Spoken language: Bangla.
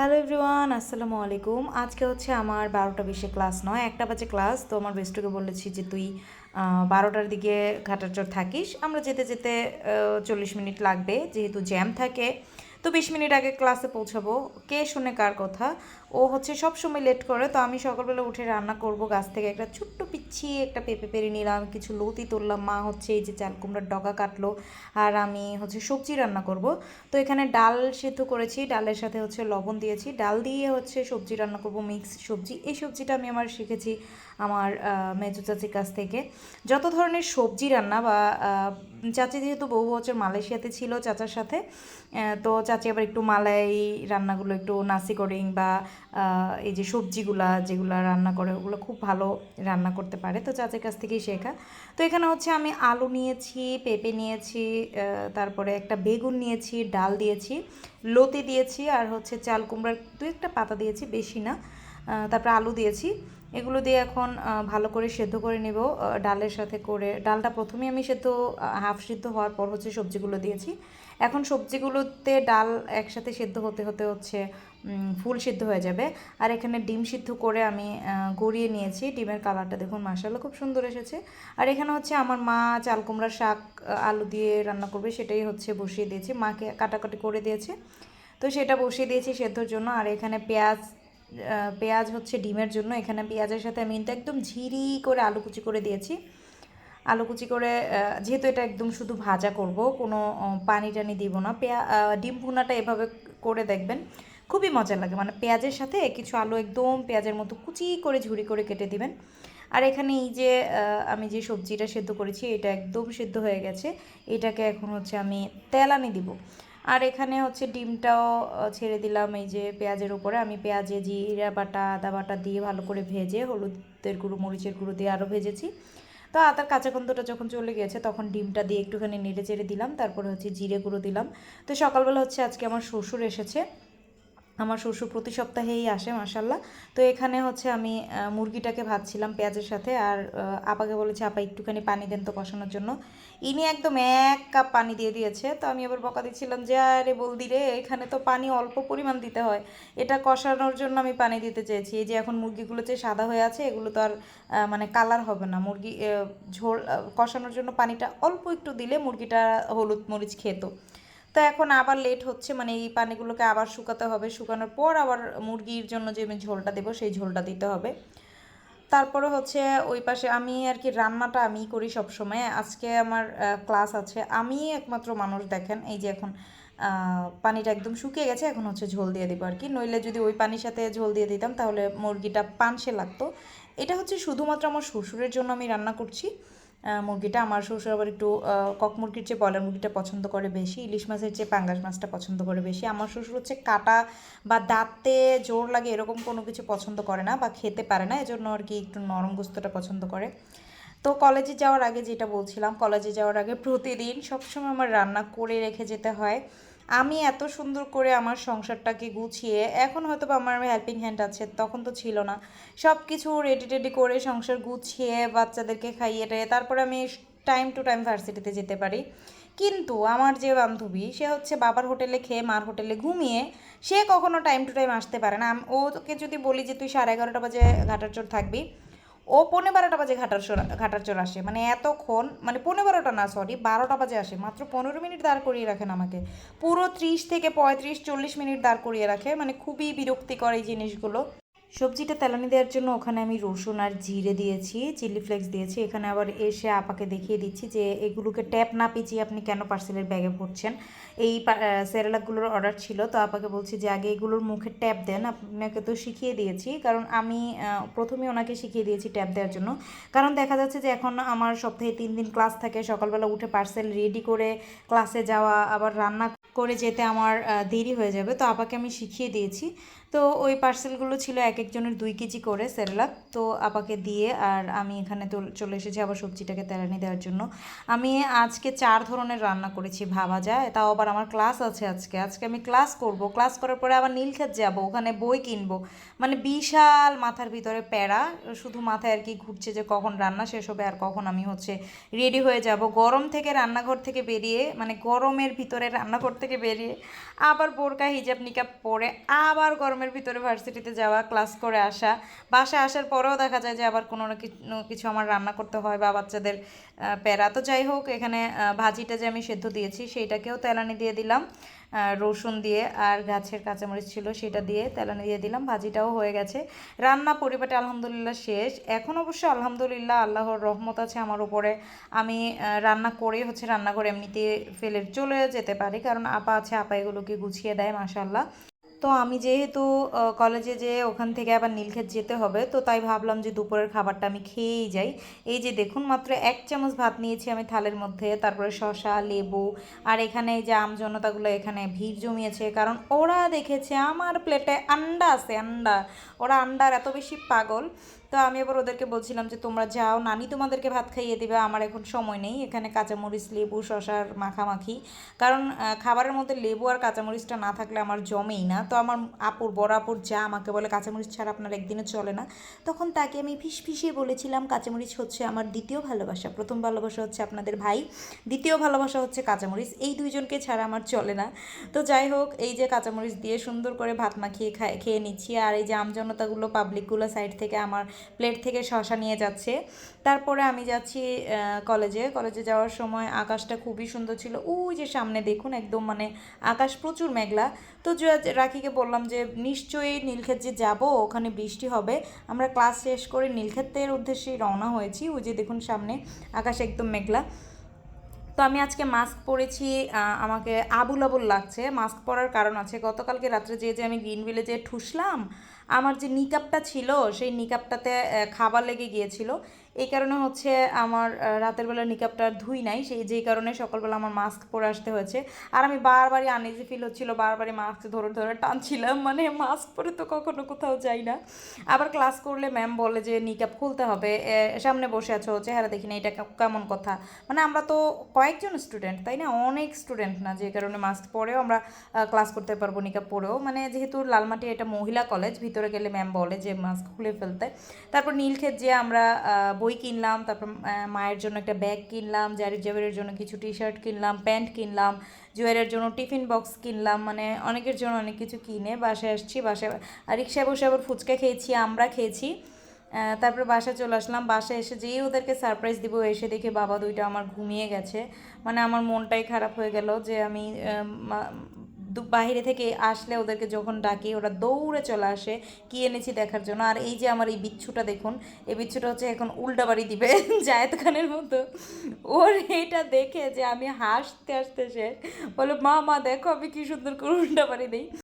হ্যালো এভরিওয়ান, আসসালামু আলাইকুম। আজকে হচ্ছে আমার বারোটা বিশে ক্লাস নয়, একটা বাজে ক্লাস। তো আমার বেস্টুকে বলেছি যে তুই বারোটার দিকে ঘাটাচর থাকিস। আমরা যেতে যেতে চল্লিশ মিনিট লাগবে। যেহেতু জ্যাম থাকে তো বিশ মিনিট আগে ক্লাসে পৌঁছাবো। কে শুনে কার কথা? ও হচ্ছে সব সময় লেট করে, তো আমি সকালবেলা উঠে রান্না করব। গাছ থেকে একটা ছোট্ট পিচ্ছি, একটা পেঁপে পেরে নিলাম, কিছু লতি তুললাম। মা হচ্ছে এই যে চাল কুমড়ার ডগা কাটলো, আর আমি হচ্ছে সবজি রান্না করব। তো এখানে ডাল সেদ্ধ করেছি, ডালের সাথে হচ্ছে লবণ দিয়েছি। ডাল দিয়ে হচ্ছে সবজি রান্না করব মিক্স সবজি। এই সবজিটা আমি আমার শিখেছি আমার মেজো চাচির কাছ থেকে। যত ধরনের সবজি রান্না বা চাচি যেহেতু বহু বছর মালয়েশিয়াতে ছিল চাচার সাথে তো চাচি আবার একটু মালাই রান্নাগুলো একটু নাসি করিং বা এই যে সবজিগুলা যেগুলো রান্না করে, ওগুলো খুব ভালো রান্না করতে পারে। তো চাচির কাছ থেকেই শেখা। তো এখানে হচ্ছে আমি আলু নিয়েছি, পেঁপে নিয়েছি তারপরে একটা বেগুন নিয়েছি, ডাল দিয়েছি, লতি দিয়েছি, আর হচ্ছে চাল কুমড়ার দু একটা পাতা দিয়েছি, বেশি না। তারপরে আলু দিয়েছি। এগুলো দিয়ে এখন ভালো করে সেদ্ধ করে নেব। ডালের সাথে করে, ডালটা প্রথমে আমি সেদ্ধ হাফ সিদ্ধ হওয়ার পর হচ্ছে সবজিগুলো দিয়েছি। এখন সবজিগুলোতে ডাল একসাথে সেদ্ধ হতে হতে হচ্ছে ফুল সিদ্ধ হয়ে যাবে। আর এখানে ডিম সিদ্ধ করে আমি গড়িয়ে নিয়েছি। ডিমের কালারটা দেখুন মাসাল্লাহ খুব সুন্দর এসেছে। আর এখানে হচ্ছে আমার মা চাল কুমড়ার শাক আলু দিয়ে রান্না করবে, সেটাই হচ্ছে বসিয়ে দিয়েছি। মাকে কাটাকাটি করে দিয়েছে। তো সেটা বসিয়ে দিয়েছি সেদ্ধর জন্য। আর এখানে পেঁয়াজ পেঁয়াজ হচ্ছে ডিমের জন্য। এখানে পেঁয়াজের সাথে আমি কিন্তু একদম ঝিরি করে আলু কুচি করে দিয়েছি। আলু কুচি করে যেহেতু এটা একদম শুধু ভাজা করব, কোনো পানি টানি দিব না। পেঁয়া ডিম ভুনাটা এভাবে করে দেখবেন, খুবই মজা লাগে। মানে পেঁয়াজের সাথে কিছু আলু একদম পেঁয়াজের মতো কুচি করে ঝুরি করে কেটে দিবেন। আর এখানে এই যে আমি যে সবজিটা সেদ্ধ করেছি, এটা একদম সেদ্ধ হয়ে গেছে। এটাকে এখন হচ্ছে আমি তেলানি দিব। আর এখানে হচ্ছে ডিমটাও ছেড়ে দিলাম এই যে পেঁয়াজের উপরে। আমি পেঁয়াজে জিরা বাটা, আদা বাটা দিয়ে ভালো করে ভেজে, হলুদের গুঁড়ো, মরিচের গুঁড়ো দিয়ে আরও ভেজেছি। তো আদার কাঁচা গন্ধটা যখন চলে গেছে, তখন ডিমটা দিয়ে একটুখানি নেড়ে চেড়ে দিলাম। তারপরে হচ্ছে জিরে গুঁড়ো দিলাম। তো সকালবেলা হচ্ছে আজকে আমার শ্বশুর এসেছে। আমার শ্বশুর প্রতি সপ্তাহেই আসে মাসাল্লাহ তো এখানে হচ্ছে আমি মুরগিটাকে ভাজছিলাম পেঁয়াজের সাথে আর আপাকে বলেছি, আপা, একটুখানি পানি দেন তো কষানোর জন্য। ইনি একদম এক কাপ পানি দিয়ে দিয়েছে। তো আমি আবার বকা দিচ্ছিলাম যে, আরে বলদি রে, এখানে তো পানি অল্প পরিমাণ দিতে হয়। এটা কষানোর জন্য আমি পানি দিতে চেয়েছি। এই যে এখন মুরগিগুলো যে সাদা হয়ে আছে, এগুলো তো আর মানে কালার হবে না। মুরগি ঝোল কষানোর জন্য পানিটা অল্প একটু দিলে মুরগিটা হলুদ মরিচ খেত। তো এখন আবার লেট হচ্ছে মানে এই পানিগুলোকে আবার শুকাতে হবে। শুকানোর পর আবার মুরগির জন্য যে আমি ঝোলটা দেবো, সেই ঝোলটা দিতে হবে। তারপরে হচ্ছে ওই পাশে আমি আর কি রান্নাটা আমি করি সব সময় আজকে আমার ক্লাস আছে। আমি একমাত্র মানুষ, দেখেন, এই যে এখন পানিটা একদম শুকিয়ে গেছে, এখন হচ্ছে ঝোল দিয়ে দিব আর কি। নইলে যদি ওই পানির সাথে ঝোল দিয়ে দিতাম, তাহলে মুরগিটা পানসে লাগতো। এটা হচ্ছে শুধুমাত্র আমার শ্বশুরের জন্য আমি রান্না করছি। মুরগিটা। আমার শ্বশুর আবার একটু কক মুরগির চেয়ে ব্রয়লার মুরগিটা পছন্দ করে বেশি, ইলিশ মাছের চেয়ে পাঙ্গাস মাছটা পছন্দ করে বেশি। আমার শ্বশুর হচ্ছে কাটা বা দাঁতে জোর লাগে এরকম কোনো কিছু পছন্দ করে না বা খেতে পারে না, এজন্য আর কি একটু নরম গোস্তটা পছন্দ করে। তো কলেজে যাওয়ার আগে যেটা বলছিলাম, কলেজে যাওয়ার আগে প্রতিদিন সবসময় আমার রান্না করে রেখে যেতে হয়। আমি এত সুন্দর করে আমার সংসারটাকে গুছিয়ে, এখন হয়তো বা আমার হেল্পিং হ্যান্ড আছে, তখন তো ছিল না। সব কিছু রেডি টেডি করে সংসার গুছিয়ে, বাচ্চাদেরকে খাইয়ে টাইয়ে তারপরে আমি টাইম টু টাইম ভার্সিটিতে যেতে পারি। কিন্তু আমার যে বান্ধবী, সে হচ্ছে বাবার হোটেলে খেয়ে মার হোটেলে ঘুমিয়ে, সে কখনো টাইম টু টাইম আসতে পারে না। ওকে যদি বলি যে, তুই সাড়ে এগারোটা বাজে ঘাটার চোর থাকবি? ও পৌনে বারোটা বাজে ঘাটার ঘাটার চোর আসে। মানে এতক্ষণ মানে পৌনে বারোটা না সরি বারোটা বাজে আসে। মাত্র পনেরো মিনিট দাঁড় করিয়ে রাখেন আমাকে। পুরো ত্রিশ থেকে পঁয়ত্রিশ, চল্লিশ মিনিট দাঁড় করিয়ে রাখে। মানে খুবই বিরক্তিকর এই জিনিসগুলো। সবজিটা তেলানি দেওয়ার জন্য ওখানে আমি রসুন আর জিরে দিয়েছি, চিলি ফ্লেক্স দিয়েছি। এখানে আবার এসে আপাকে দেখিয়ে দিচ্ছি যে এগুলোকে ট্যাপ না পিছিয়ে আপনি কেন পার্সেলের ব্যাগে ভরছেন? এই সেরেলাকগুলোর অর্ডার ছিল, তো আপাকে বলছি যে আগে এগুলোর মুখে ট্যাপ দেন। আপনাকে তো শিখিয়ে দিয়েছি, কারণ আমি প্রথমে ওনাকে শিখিয়ে দিয়েছি ট্যাপ দেওয়ার জন্য। কারণ দেখা যাচ্ছে যে এখন আমার সপ্তাহে তিন দিন ক্লাস থাকে, সকালবেলা উঠে পার্সেল রেডি করে ক্লাসে যাওয়া, আবার রান্না করে যেতে আমার দেরি হয়ে যাবে। তো আপাকে আমি শিখিয়ে দিয়েছি। তো ওই পার্সেলগুলো ছিল এক একজনের দুই কেজি করে সেরেলাক তো আপাকে দিয়ে আর আমি এখানে তো চলে এসেছি আবার সবজিটাকে তেলানি দেওয়ার জন্য। আমি আজকে চার ধরনের রান্না করেছি ভাবা যায়। তাও আবার আমার ক্লাস আছে আজকে। আজকে আমি ক্লাস করব। ক্লাস করার পরে আবার নীলক্ষেত যাব, ওখানে বই কিনবো। মানে বিশাল মাথার ভিতরে প্যারা। শুধু মাথায় আর কি ঘুরছে যে কখন রান্না শেষ হবে আর কখন আমি হচ্ছে রেডি হয়ে যাব। গরম থেকে রান্নাঘর থেকে বেরিয়ে মানে গরমের ভিতরে রান্না করতে থেকে বেরিয়ে আবার বোরকা, হিজাব নিকাব পরে আবার গরমের ভিতরে ভার্সিটিতে যাওয়া, ক্লাস করে আসা। বাসায় আসার পরেও দেখা যায় যে আবার কোনো না কিছু আমার রান্না করতে হয় বা বাচ্চাদের প্যারা। তো যাই হোক, এখানে ভাজিটা যে আমি সেদ্ধ দিয়েছি, সেইটাকেও তেলানি দিয়ে দিলাম। রসুন দিয়ে আর গাছের কাঁচামরিচ ছিল সেটা দিয়ে তেলানি দিয়ে দিলাম, ভাজিটাও হয়ে গেছে। রান্না পরিপাটি আলহামদুলিল্লাহ শেষ। এখন অবশ্য আলহামদুলিল্লাহ আল্লাহর রহমত আছে আমার উপরে। আমি রান্না করেই হচ্ছে রান্নাঘর এমনিতে ফেলে চলে যেতে পারি, কারণ আপা আছে, আপা এগুলোকে গুছিয়ে দেয় মাসাল্লাহ তো আমি যেহেতু কলেজে যে ওখান থেকে আবার নীলক্ষেত যেতে হবে, তো তাই ভাবলাম যে দুপুরের খাবারটা আমি খেয়েই যাই। এই যে দেখুন, মাত্র এক চামচ ভাত নিয়েছি আমি থালের মধ্যে, তারপরে শশা লেবু, আর এখানে এই যে আমজনতাগুলো এখানে ভিড় জমিয়েছে, কারণ ওরা দেখেছে আমার প্লেটে আন্ডা আছে, আন্ডা। ওরা আন্ডার এত বেশি পাগল। তো আমি এবার ওদেরকে বলছিলাম যে, তোমরা যাও, নানি তোমাদেরকে ভাত খাইয়ে দেবে, আমার এখন সময় নেই। এখানে কাঁচামরিচ, লেবু শশার মাখামাখি। কারণ খাবারের মধ্যে লেবু আর কাঁচামরিচটা না থাকলে আমার জমেই না। তো আমার আপুর, বড় আপুর যা আমাকে বলে কাঁচামরিচ ছাড়া আপনার একদিনও চলে না। তখন তাকে আমি ফিস ফিসিয়ে বলেছিলাম, কাঁচামরিচ হচ্ছে আমার দ্বিতীয় ভালোবাসা। প্রথম ভালোবাসা হচ্ছে আপনাদের ভাই, দ্বিতীয় ভালোবাসা হচ্ছে কাঁচামরিচ। এই দুইজনকে ছাড়া আমার চলে না। তো যাই হোক, এই যে কাঁচামরিচ দিয়ে সুন্দর করে ভাত মাখিয়ে খাই খেয়ে নিচ্ছি। আর এই যে আমজনতাগুলো পাবলিকগুলো সাইড থেকে আমার প্লেট থেকে শশা নিয়ে যাচ্ছে। তারপরে আমি যাচ্ছি কলেজে কলেজে যাওয়ার সময় আকাশটা খুবই সুন্দর ছিল। ওই যে সামনে দেখুন, একদম মানে আকাশ প্রচুর মেঘলা। তো যে- রাখিকে বললাম যে, নিশ্চয়ই নীলক্ষেত যে যাব, ওখানে বৃষ্টি হবে। আমরা ক্লাস শেষ করে নীলক্ষেতের উদ্দেশ্যে রওনা হয়েছি। ওই যে দেখুন সামনে, আকাশ একদম মেঘলা। তো আমি আজকে মাস্ক পরেছি আমাকে আবুল আবুল লাগছে। মাস্ক পরার কারণ আছে, গতকালকে রাত্রে যে যে আমি গ্রিন ভিলেজে ঠুসলাম, আমার যে নিকাপটা ছিল, সেই নিকাপটাতে খাবার লেগে গিয়েছিল। এই কারণে হচ্ছে আমার রাতের বেলা নিকাপটা ধুই নাই। সেই যেই কারণে সকালবেলা আমার মাস্ক পরে আসতে হয়েছে। আর আমি বারবারই আনইজি ফিল হচ্ছিল, বারবারই মাস্ক ধরে ধরে টানছিলাম। মানে মাস্ক পরে তো কখনো কোথাও যাই না। আবার ক্লাস করলে ম্যাম বলে যে নিকাপ খুলতে হবে। সামনে বসে আছো, চেহারা দেখি না, এটা কেমন কথা? মানে আমরা তো কয়েকজন স্টুডেন্ট তাই না? অনেক স্টুডেন্ট না, যে কারণে মাস্ক পরেও আমরা ক্লাস করতে পারব নিকাপ পরেও। মানে যেহেতু লালমাটি এটা মহিলা কলেজ ভিতরে গেলে ম্যাম বলে যে মাস্ক খুলে ফেলতে। তারপর নীলক্ষেত যে আমরা বই কিনলাম, তারপর মায়ের জন্য একটা ব্যাগ কিনলাম, জারির জাবেরের জন্য কিছু টি শার্ট কিনলাম, প্যান্ট কিনলাম জুয়েলের জন্য টিফিন বক্স কিনলাম মানে অনেকের জন্য অনেক কিছু কিনে বাসায় আসছি, বাসায় আর রিক্সায় বসে আবার ফুচকা খেয়েছি, আমরা খেয়েছি। তারপরে বাসায় চলে আসলাম, বাসায় এসে যেই ওদেরকে সারপ্রাইজ দিব, এসে দেখে বাবা দুইটা আমার ঘুমিয়ে গেছে। মানে আমার মনটাই খারাপ হয়ে গেল যে আমি বাইরে থেকে আসলে ওদেরকে যখন ডাকি, ওরা দৌড়ে চলে আসে কী এনেছি দেখার জন্য। আর এই যে আমার এই বিচ্ছুটা দেখুন, এই বিচ্ছুটা হচ্ছে এখন উল্টা বাড়ি দিবে জায়েদ খানের মতো। ওর এটা দেখে যে আমি হাসতে হাসতে সে বলে মা মা, দেখো আমি কী সুন্দর করে উল্টা বাড়ি দিই।